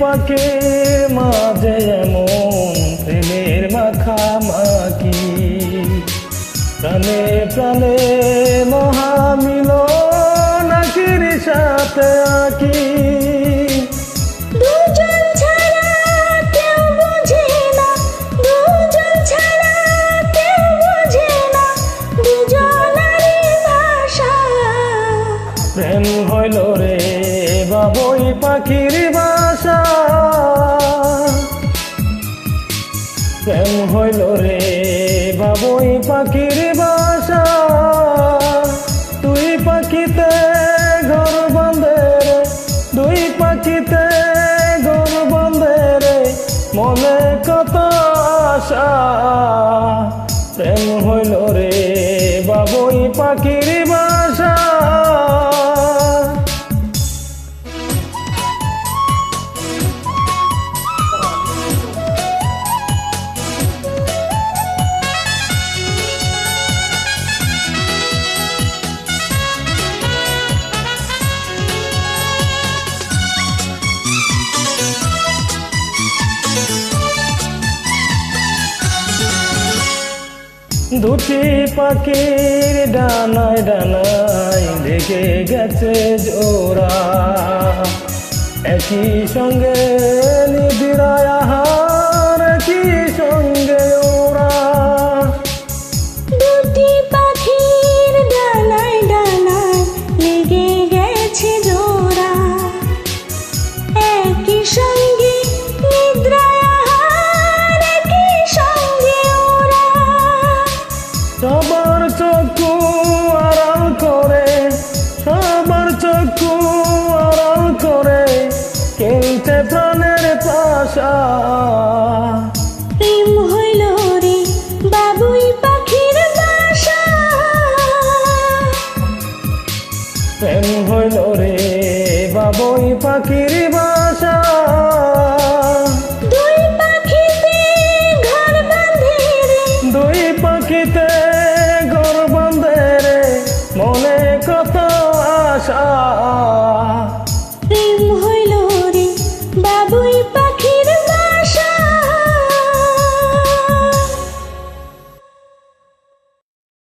পাখির মাঝে এমন প্রেমের মাখামাখি। প্রাণে প্রাণে মহামিল নাকির সাথে আঁকি। প্রেম হইল রে বাবুই পাখির বাসা। প্রেম হইল রে বাবুই পাখির বাসা। তুই পাখিতে ঘর বাঁধে রে, দুই পাখিতে ঘর বাঁধে রে। মনে কত আশা। দুটি পাখির ডানায় ডানায় লেগে গেছে জোড়া। একই সঙ্গে নিবিড়ায় সবার চক্ষু আড়াল করে সবার চক্ষু আড়াল করে খেলছে প্রাণের পাশা।